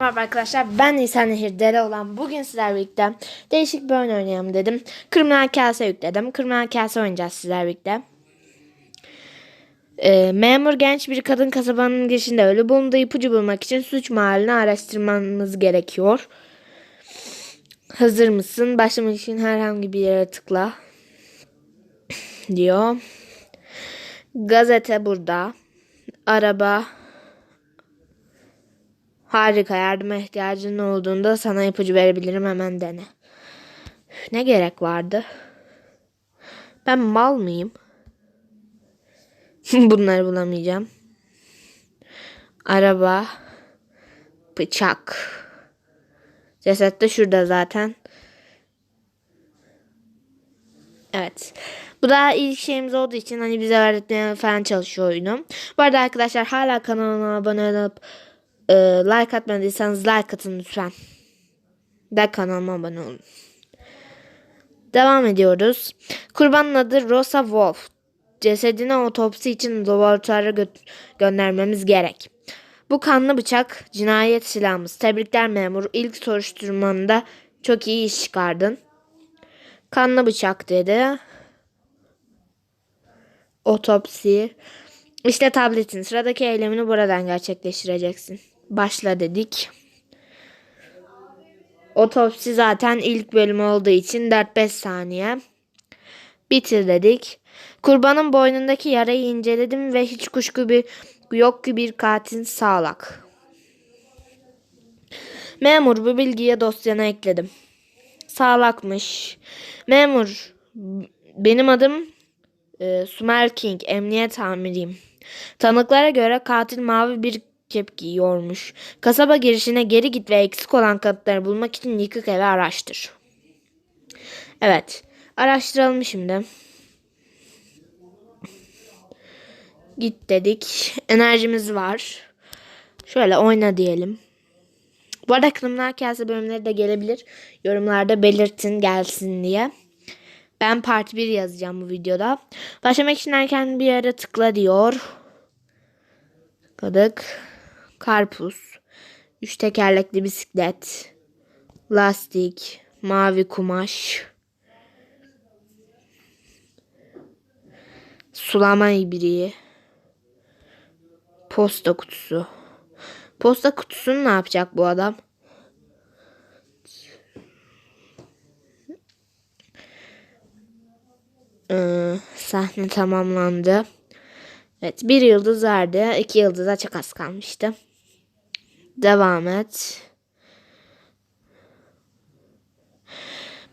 Merhaba arkadaşlar ben Nisan Nehir Dere olan bugün sizlerle birlikte değişik bir oyun oynayalım dedim. Kriminal Kase yükledim. Kriminal Kase oynayacağız sizlerle birlikte. Ee, memur genç bir kadın kasabanın girişinde ölü bulunduğu ipucu bulmak için suç mahallini araştırmanız gerekiyor. Hazır mısın? Başlamak için herhangi bir yere tıkla. diyor. Gazete burada. Araba Harika yardıma ihtiyacın olduğunda sana ipucu verebilirim hemen dene. Ne gerek vardı? Ben mal mıyım? Bunları bulamayacağım. Araba. Bıçak. Ceset de şurada zaten. Evet. Bu da ilk şeyimiz olduğu için hani bize öğretmeye falan çalışıyor oyunu. Bu arada arkadaşlar hala kanalıma abone olup e, like atmadıysanız like atın lütfen. Da kanalıma abone olun. Devam ediyoruz. Kurbanın adı Rosa Wolf. Cesedini otopsi için laboratuvara gö- göndermemiz gerek. Bu kanlı bıçak cinayet silahımız. Tebrikler memur. İlk soruşturmanda çok iyi iş çıkardın. Kanlı bıçak dedi. Otopsi. İşte tabletin. Sıradaki eylemini buradan gerçekleştireceksin. Başla dedik. Otopsi zaten ilk bölüm olduğu için 4-5 saniye. Bitir dedik. Kurbanın boynundaki yarayı inceledim ve hiç kuşku bir yok ki bir katil sağlak. Memur bu bilgiye dosyana ekledim. Sağlakmış. Memur benim adım e, Sumer King, emniyet amiriyim. Tanıklara göre katil mavi bir kep giyiyormuş. Kasaba girişine geri git ve eksik olan kanıtları bulmak için yıkık evi araştır. Evet, araştıralım şimdi. Git dedik. Enerjimiz var. Şöyle oyna diyelim. Bu arada Kınımlar Kase bölümleri de gelebilir. Yorumlarda belirtin gelsin diye. Ben part 1 yazacağım bu videoda. Başlamak için erken bir yere tıkla diyor. Tıkladık. Karpuz. Üç tekerlekli bisiklet. Lastik. Mavi kumaş. Sulama ibriği. Posta kutusu. Posta kutusunu ne yapacak bu adam? Ee, sahne tamamlandı. Evet bir yıldız verdi. iki yıldıza çok az kalmıştı. Devam et.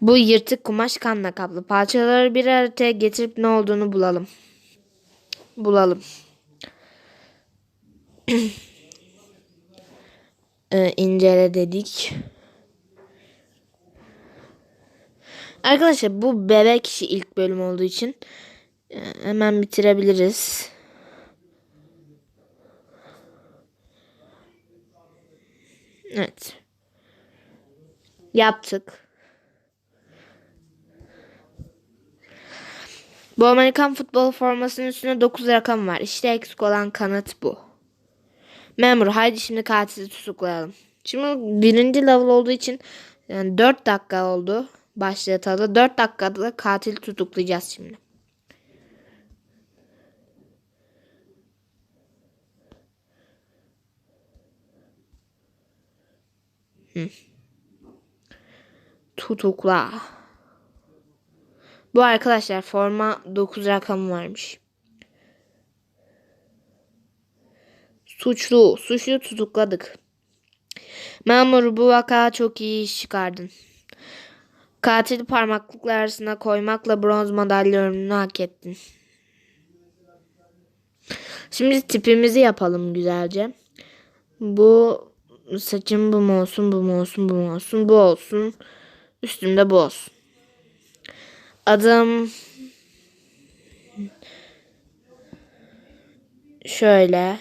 Bu yırtık kumaş kanla kaplı. Parçaları bir araya getirip ne olduğunu bulalım. Bulalım. ee, incele dedik. Arkadaşlar bu bebek işi ilk bölüm olduğu için e, hemen bitirebiliriz. Evet. Yaptık. Bu Amerikan futbol formasının üstünde 9 rakam var. İşte eksik olan kanıt bu. Memur haydi şimdi katili tutuklayalım. Şimdi birinci level olduğu için yani 4 dakika oldu başlatalı. 4 dakikada katil tutuklayacağız şimdi. Tutukla. Bu arkadaşlar forma 9 rakamı varmış. Suçlu. Suçlu tutukladık. Memur bu vaka çok iyi iş çıkardın. Katil parmaklıklar arasına koymakla bronz madalya ömrünü hak ettin. Şimdi tipimizi yapalım güzelce. Bu saçım bu mu olsun, bu mu olsun, bu mu olsun, bu olsun. Üstümde bu olsun. Adım şöyle.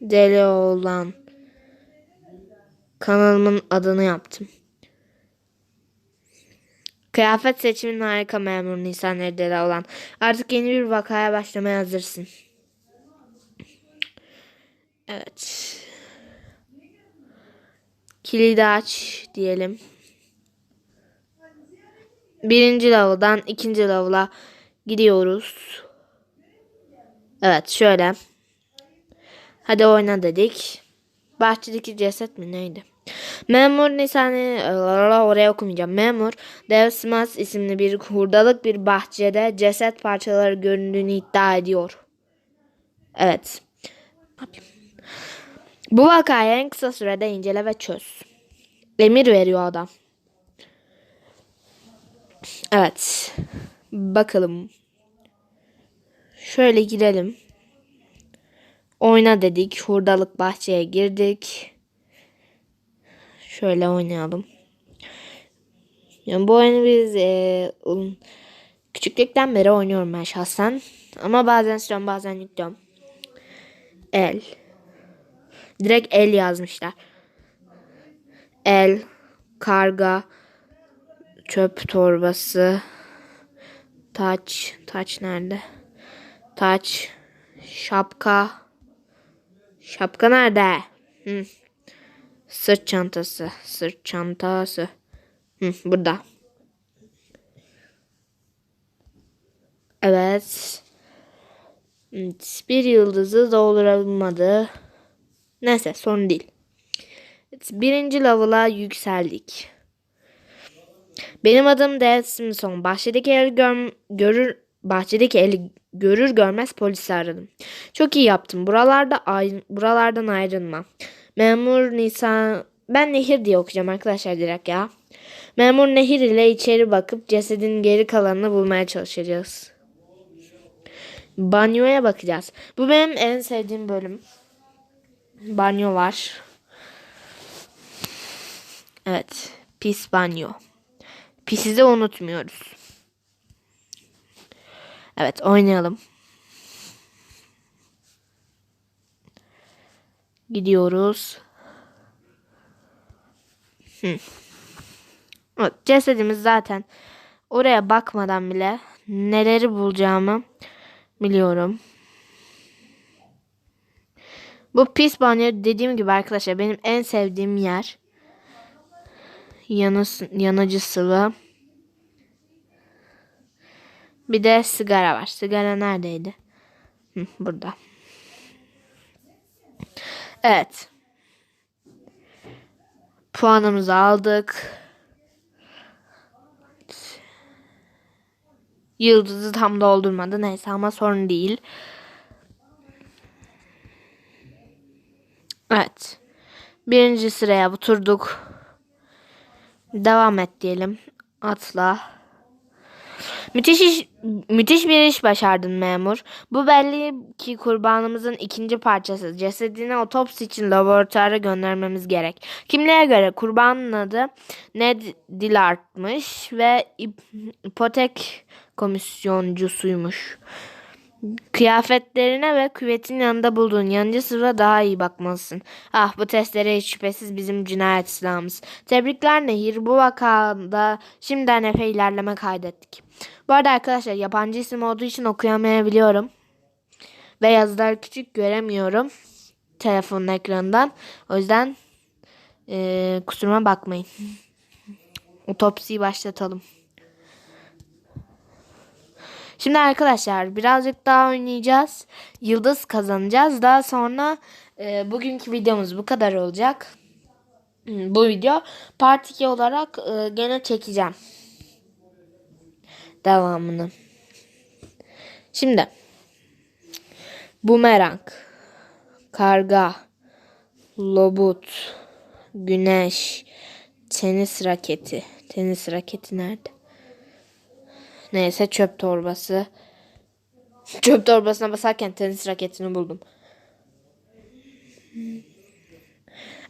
Deli olan kanalımın adını yaptım. Kıyafet seçimin harika memur Nisan Erdeli olan. Artık yeni bir vakaya başlamaya hazırsın. Evet. Kilidi aç diyelim. Birinci level'dan ikinci level'a gidiyoruz. Evet şöyle. Hadi oyna dedik. Bahçedeki ceset mi neydi? Memur Nisani oraya okumayacağım. Memur Dev Smas isimli bir hurdalık bir bahçede ceset parçaları göründüğünü iddia ediyor. Evet. Bu vakayı en kısa sürede incele ve çöz. Emir veriyor adam. Evet. Bakalım. Şöyle girelim. Oyna dedik. Hurdalık bahçeye girdik. Şöyle oynayalım. Yani bu oyunu biz e, küçüklükten beri oynuyorum ben şahsen. Ama bazen siliyorum bazen yüklüyorum. El. Direkt el yazmışlar. El, karga, çöp torbası, taç, taç nerede? Taç, şapka, şapka nerede? Hı. Sırt çantası, sırt çantası. Hı, burada. Evet. Bir yıldızı dolduramadı. Neyse sorun değil. Birinci level'a yükseldik. Benim adım Dale Simpson. Bahçedeki eli gör, görür bahçedeki eli görür görmez polisi aradım. Çok iyi yaptım. Buralarda buralardan ayrılma. Memur Nisan ben Nehir diye okuyacağım arkadaşlar direkt ya. Memur Nehir ile içeri bakıp cesedin geri kalanını bulmaya çalışacağız. Banyoya bakacağız. Bu benim en sevdiğim bölüm. Banyo var. Evet. Pis banyo. Pisi de unutmuyoruz. Evet oynayalım. Gidiyoruz. Hı. Evet, cesedimiz zaten oraya bakmadan bile neleri bulacağımı biliyorum. Bu pis banyo dediğim gibi arkadaşlar benim en sevdiğim yer. Yanı, yanıcı sıvı. Bir de sigara var. Sigara neredeydi? Hı, burada. Evet. Puanımızı aldık. Yıldızı tam doldurmadı. Neyse ama sorun değil. Evet. Birinci sıraya oturduk. Devam et diyelim. Atla. Müthiş iş, müthiş bir iş başardın memur. Bu belli ki kurbanımızın ikinci parçası. Cesedini otopsi için laboratuvara göndermemiz gerek. Kimliğe göre kurbanın adı Ned Dillard'mış ve ipotek komisyoncusuymuş. Kıyafetlerine ve küvetin yanında bulduğun yanıcı sıvı daha iyi bakmalısın. Ah bu testlere hiç şüphesiz bizim cinayet silahımız. Tebrikler Nehir. Bu vakada şimdiden epey ilerleme kaydettik. Bu arada arkadaşlar yabancı isim olduğu için okuyamayabiliyorum. Ve yazılar küçük göremiyorum. Telefonun ekranından. O yüzden e, kusuruma bakmayın. Otopsiyi başlatalım. Şimdi arkadaşlar birazcık daha oynayacağız. Yıldız kazanacağız. Daha sonra e, bugünkü videomuz bu kadar olacak. Bu video part 2 olarak e, gene çekeceğim. Devamını. Şimdi bumerang, karga, lobut, güneş, tenis raketi. Tenis raketi nerede? Neyse çöp torbası. Çöp torbasına basarken tenis raketini buldum.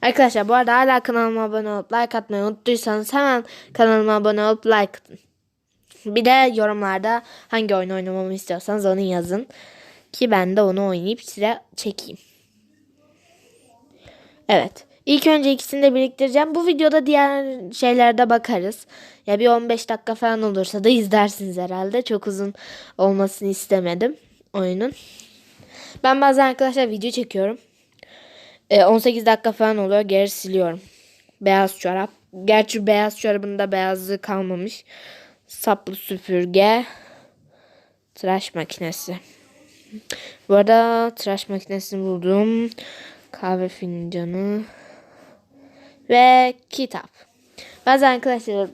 Arkadaşlar bu arada hala kanalıma abone olup like atmayı unuttuysanız hemen kanalıma abone olup like atın. Bir de yorumlarda hangi oyun oynamamı istiyorsanız onu yazın. Ki ben de onu oynayıp size çekeyim. Evet. İlk önce ikisini de biriktireceğim. Bu videoda diğer şeylerde bakarız. Ya bir 15 dakika falan olursa da izlersiniz herhalde. Çok uzun olmasını istemedim oyunun. Ben bazen arkadaşlar video çekiyorum. Ee, 18 dakika falan oluyor. Geri siliyorum. Beyaz çorap. Gerçi beyaz çorabın da beyazlığı kalmamış. Saplı süpürge. Tıraş makinesi. Bu arada tıraş makinesini buldum. Kahve fincanı. Ve kitap. Bazen arkadaşlar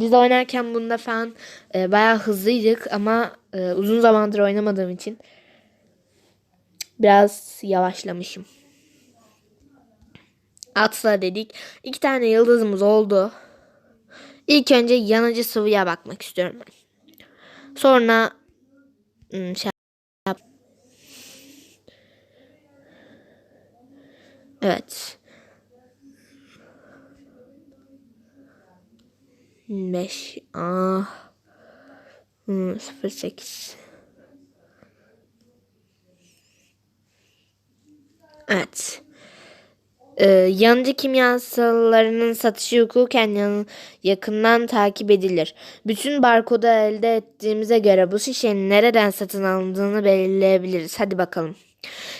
biz oynarken bunda falan e, bayağı hızlıydık ama e, uzun zamandır oynamadığım için biraz yavaşlamışım. Atla dedik. İki tane yıldızımız oldu. İlk önce yanıcı sıvıya bakmak istiyorum. Sonra hmm, şey yap. Evet. 5 ah hmm, 08 Evet. Ee, yanıcı kimyasallarının satışı hukuken yan- yakından takip edilir. Bütün barkodu elde ettiğimize göre bu şişenin nereden satın alındığını belirleyebiliriz. Hadi bakalım.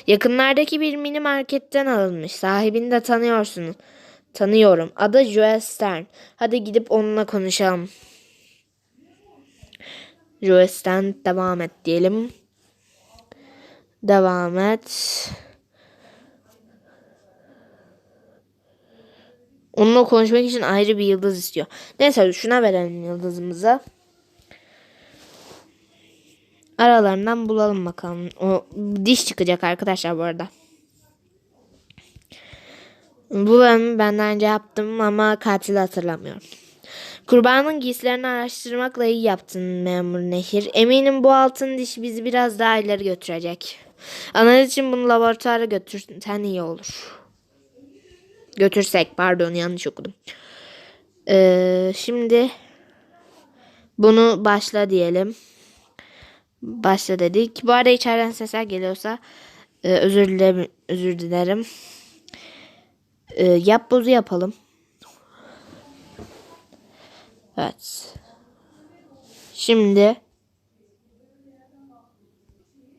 Yakınlardaki bir mini marketten alınmış. Sahibini de tanıyorsunuz. Tanıyorum. Adı Joel Stern. Hadi gidip onunla konuşalım. Joel Stern devam et diyelim. Devam et. Onunla konuşmak için ayrı bir yıldız istiyor. Neyse şuna verelim yıldızımıza. Aralarından bulalım bakalım. O diş çıkacak arkadaşlar bu arada. Bu bölümü benden önce yaptım ama katili hatırlamıyorum. Kurbanın giysilerini araştırmakla iyi yaptın memur Nehir. Eminim bu altın diş bizi biraz daha ileri götürecek. Analiz için bunu laboratuvara götürsen iyi olur. Götürsek pardon yanlış okudum. Ee, şimdi bunu başla diyelim. Başla dedik. Bu arada içeriden sesler geliyorsa e, özür dilerim. Özür dilerim. E, yap bozu yapalım. Evet. Şimdi